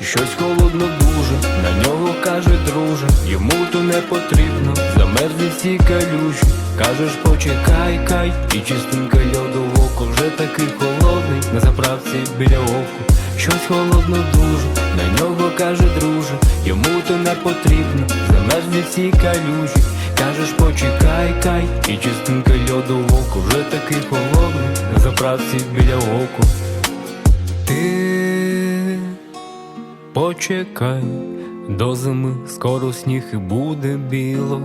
Щось холодно дуже, на нього каже друже, йому то не потрібно, замерзли всі калюжі. Кажеш, почекай, кай, і чистенька льоду в око, вже такий холодний, на заправці біля оку. Щось холодно дуже, на нього каже друже, йому то не потрібно, замерзли всі калюжі. Кажеш, почекай, кай, і чистенька льоду в око, вже такий холодний, на заправці біля оку. Почекай, до зими скоро сніг і буде біло.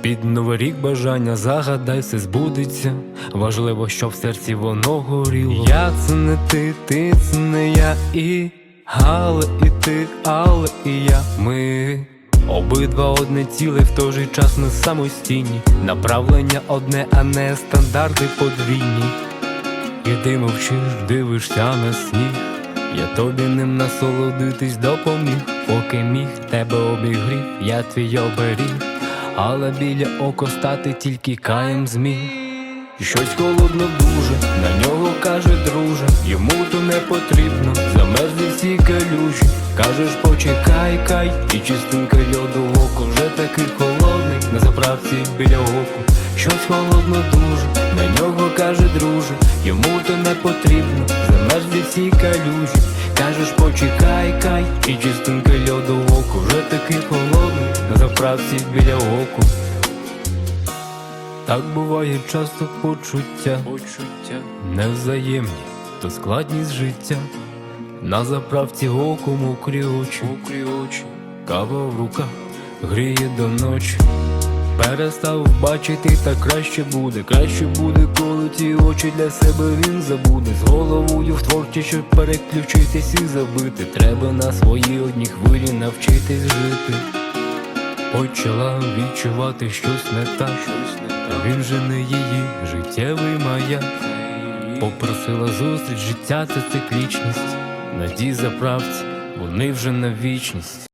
Під новий рік бажання загадай, все збудеться. Важливо, щоб в серці воно горіло. Я це не ти, ти це не я і але і ти, але і я. Ми обидва одне ціле, в той же час не самостійні. Направлення одне, а не стандарти подвійні. І ти мовчиш, дивишся на сніг. Я тобі ним насолодитись допоміг, поки міг тебе обігрів, я твій оберіг, але біля око стати тільки каєм зміг. Щось холодно дуже, на нього каже друже, йому то не потрібно, замерзли всі калюжі. Кажеш, почекай, кай, і чистенька льоду око, вже холодний, на біля оку. Щось холодно дуже, на нього каже друже, йому то не потрібно, замерзли всі калюжі. Кажеш, почекай, кай, і чистенька льоду в око, вже такий холодний, на заправці біля оку. Так буває часто почуття, почуття невзаємні, то складність життя. На заправці оку мокрі очі, мокрі очі, кава в руках гріє до ночі. Перестав бачити, так краще буде, краще буде, коли ті очі для себе він забуде. З головою в творчість, щоб переключитись і забити. Треба на своїй одній хвилі навчитись жити. Почала відчувати щось не так, не так. Він же не її життєвий маяк. Попросила зустріч, життя це циклічність. На тій заправці вони вже на вічність.